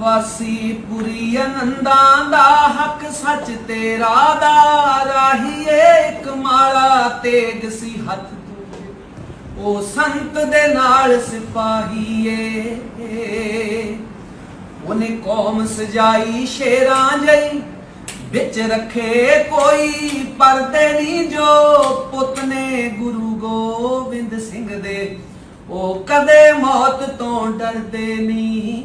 ਵਾਸੀ ਪੁਰੀ ਅਨੰਦਾਂ ਦਾ ਹੱਕ ਸੱਚ ਤੇਰਾ ਦਾ ਰਾਹੀਏ ਇੱਕ ਮਾਲਾ ਤੇਗ ਸੀ ਹੱਥ ਦੂਜੇ ਉਹ ਸੰਤ ਦੇ ਨਾਲ ਸਿਪਾਹੀਏ ਉਹਨੇ ਕੌਮ ਸਜਾਈ ਸ਼ੇਰਾਂ ਜਈ, ਵਿੱਚ ਰੱਖੇ ਕੋਈ ਪਰਦੇ ਨਹੀਂ ਜੋ ਪੁੱਤ ਨੇ ਗੁਰੂ ਗੋਬਿੰਦ ਸਿੰਘ ਦੇ। ਉਹ ਕਦੇ ਮੌਤ ਤੋਂ ਡਰਦੇ ਨਹੀਂ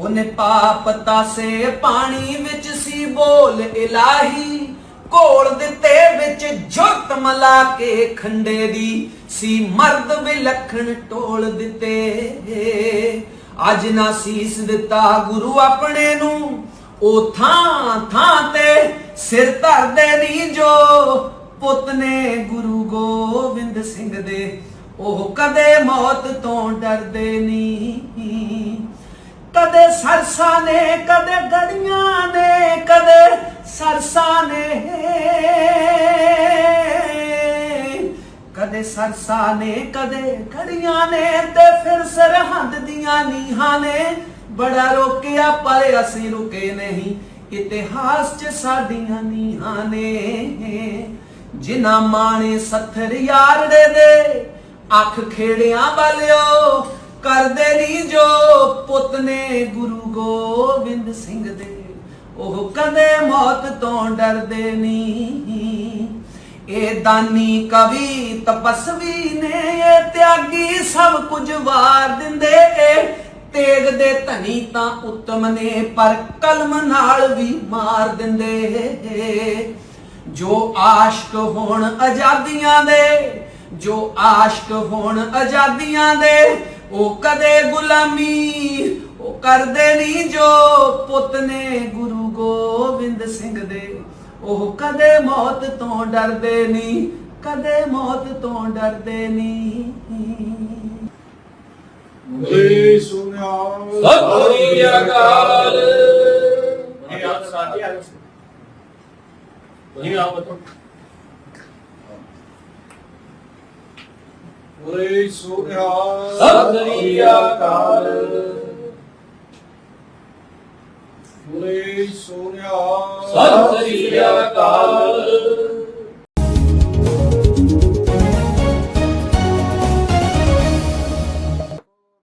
ਉਹਨੇ ਪਾਪ ਤਾਸੇ ਪਾਣੀ ਵਿੱਚ ਸੀ ਬੋਲ ਇਲਾਹੀ, ਘੋਲ ਦਿੱਤੇ ਵਿੱਚ ਜੁੱਤ ਮਲਾ ਕੇ ਖੰਡੇ ਦੀ, ਸੀ ਮਰਦ ਵਿਲੱਖਣ ਟੋਲ ਦਿੱਤੇ। ਅੱਜ ਨਾ ਸੀਸ ਦਿੱਤਾ ਗੁਰੂ ਆਪਣੇ ਨੂੰ, ਉਹ ਥਾਂ ਥਾਂ ਤੇ ਸਿਰ ਧਰਦੇ ਨਹੀਂ ਜੋ ਪੁੱਤ ਨੇ ਗੁਰੂ ਗੋਬਿੰਦ ਸਿੰਘ ਦੇ, ਉਹ ਕਦੇ ਮੌਤ ਤੋਂ ਡਰਦੇ ਨਹੀਂ ਸਰਸਾ ਨੇ ਕਦੇ ਗੜੀਆਂ ਨੇ, ਕਦੇ ਸਰਸਾ ਨੇ। ਕਦੇ ਸਰਸਾ ਨੇ, ਕਦੇ ਗੜੀਆਂ ਨੇ ਤੇ ਫਿਰ ਸਰਹੰਦ ਦੀਆਂ ਨੀਹਾਂ ਨੇ। ਬੜਾ ਰੋਕਿਆ, ਪਰ ਅਸੀਂ ਰੁਕੇ ਨਹੀਂ। ਇਤਿਹਾਸ 'ਚ ਸਾਡੀਆਂ ਨੀਹਾਂ ਨੇ। ਜਿਨ੍ਹਾਂ ਮਾਣੇ ਸੱਥਰ ਯਾਰੜੇ ਦੇ, ਅੱਖ ਖੇੜਿਆਂ ਵਾਲਿਓ ਕਰਦੇ ਨਹੀਂ ਜੋ ਪੁੱਤ ਨੇ ਗੁਰੂ ਗੋਬਿੰਦ ਸਿੰਘ ਦੇ। ਉਹ ਕਦੇ ਮੌਤ ਤੋਂ ਡਰਦੇ ਨਹੀਂ ਇਹ ਦਾਨੀ ਕਵੀ ਤਪਸਵੀ ਨੇ, ਇਹ ਤਿਆਗੀ ਸਭ ਕੁਝ ਵਾਰ ਦਿੰਦੇ। ਤੇਗ ਦੇ ਧਨੀ ਤਾਂ ਉੱਤਮ ਨੇ, ਪਰ ਕਲਮ ਨਾਲ ਵੀ ਮਾਰ ਦਿੰਦੇ। ਜੋ ਆਸ਼ਕ ਹੋਣ ਆਜ਼ਾਦੀਆਂ ਦੇ, ਜੋ ਆਸ਼ਕ ਹੋਣ ਆਜ਼ਾਦੀਆਂ ਦੇ ਉਹ ਕਦੇ ਗੁਲਾਮੀ ਉਹ ਕਰਦੇ ਨਹੀਂ ਜੋ ਪੁੱਤ ਨੇ ਗੁਰੂ ਗੋਬਿੰਦ ਸਿੰਘ ਦੇ। ਉਹ ਕਦੇ ਮੌਤ ਤੋਂ ਡਰਦੇ ਨਹੀਂ ਕਦੇ ਮੌਤ ਤੋਂ ਡਰਦੇ ਨਹੀਂ ਬੋਲੇ ਸੁਨਿਆ ਸਤਿ ਸ੍ਰੀ ਅਕਾਲ। ਇਹ ਆਪ ਸਾਥੀ ਆ ਤੁਸੀਂ ਆਪ ਬਤੋ ਸੋ ਸੁਨਿਆ ਸਤਿ ਸ੍ਰੀ ਅਕਾਲ। ਬੋਲੇ ਸੁਨਿਆ ਸਤਿ ਅਕਾਲ।